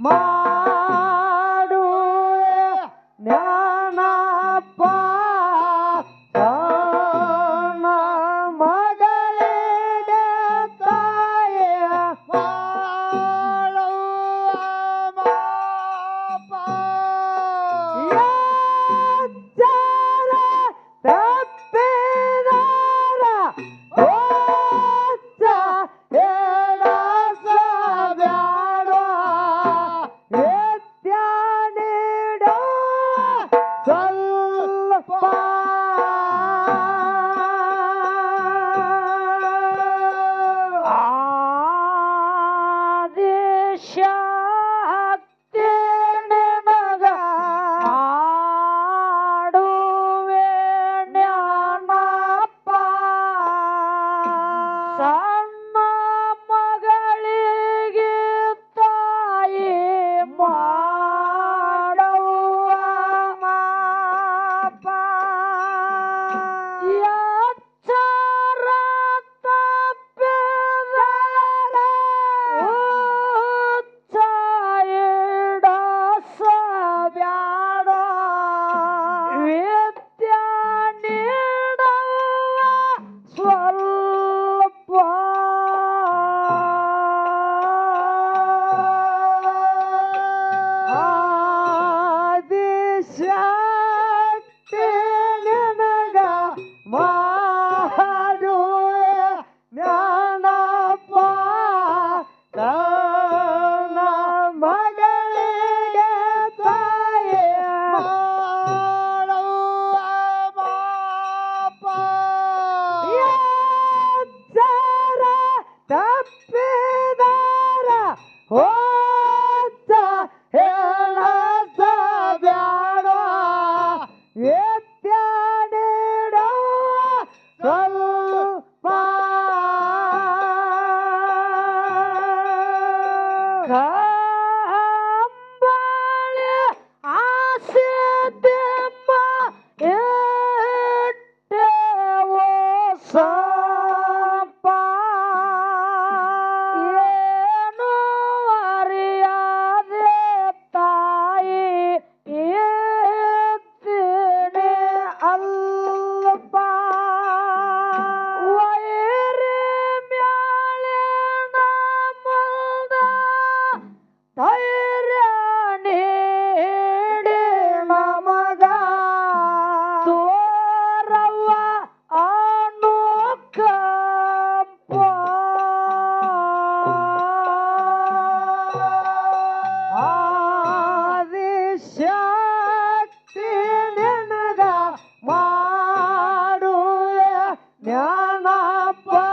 more. Yeah! ஞானப்பா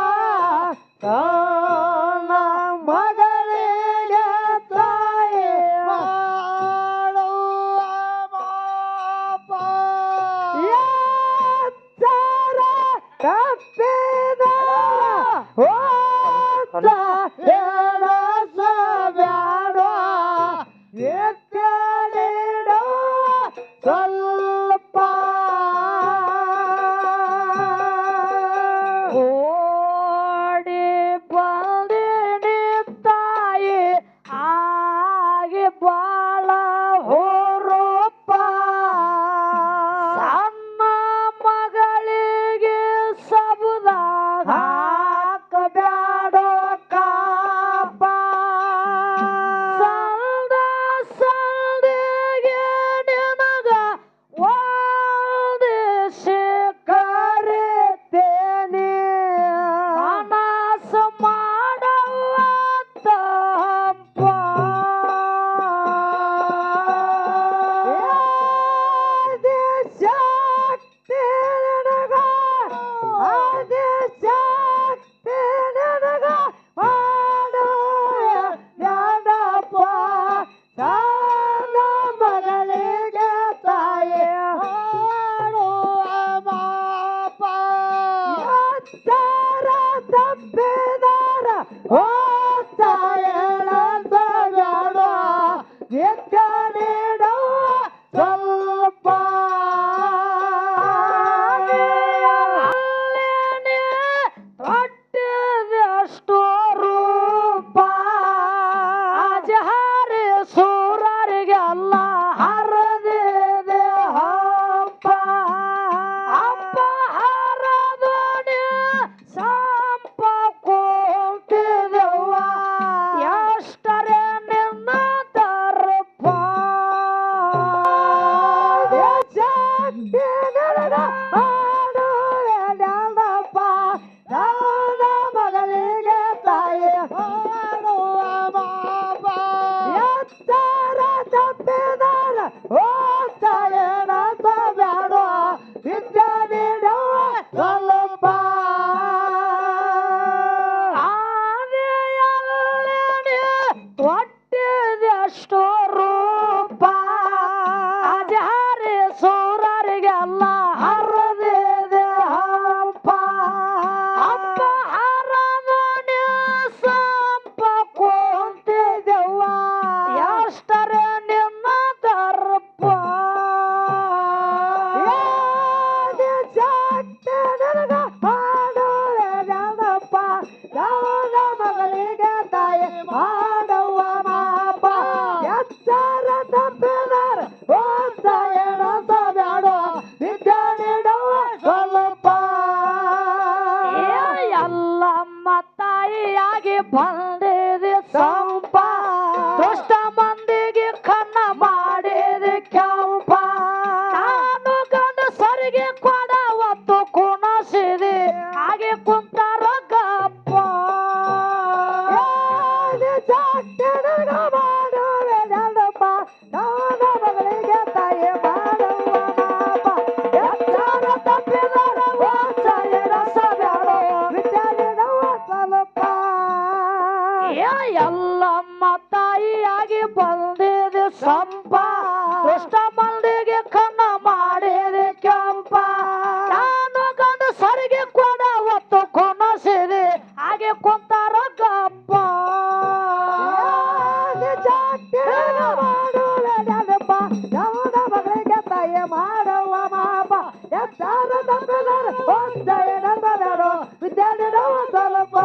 ah! Yellamma ತಾಯಿಯಾಗಿ ಬಂದಿದೆ ಸಂಪ. ಕೃಷ್ಣ ಮಲ್ಲಿಗೆ ಕನ್ನ ಮಾಡಿದೆ ಕೆಂಪ. ನಾನು ಕಂಡು ಸರಿಗೆ ಕೊಡ ಒತ್ತು ಕೊನಸಿದೆ. ಹಾಗೆ ಕೊಂತಾರ ಕಪ್ಪ ತಾಯಿ ಮಾಪ. ಎತ್ತಾರ ಒಂದ ಎಡದನರು ವಿದ್ಯಾರ್ಥಿ ಸ್ವಲ್ಪ.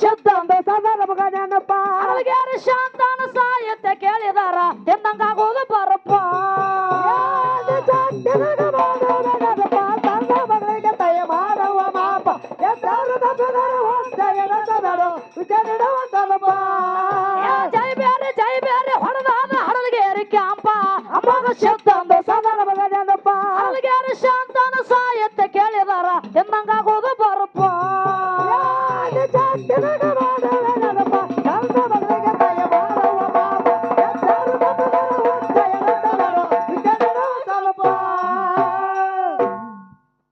ಶಬ್ದ ಒಂದು ಸಾಧಾರಣ ಮಗ ನೆನಪ. ಅಲ್ಗ್ಯಾರ ಶಾಂತಾನ ಸಾಯತ್ತೆ ಕೇಳಿದಾರ? ತಿನ್ನಂಗಾಗೋದು ಬರಪ್ಪ. ಜೈ ಬೇರೆ ಜೈ ಬೇರೆ ಹೊಡೆದಾದ ಹಡಲ್ಗೇರಿ ಕ್ಯಾಂಪ ಅಮೋಘ ಶಬ್ದ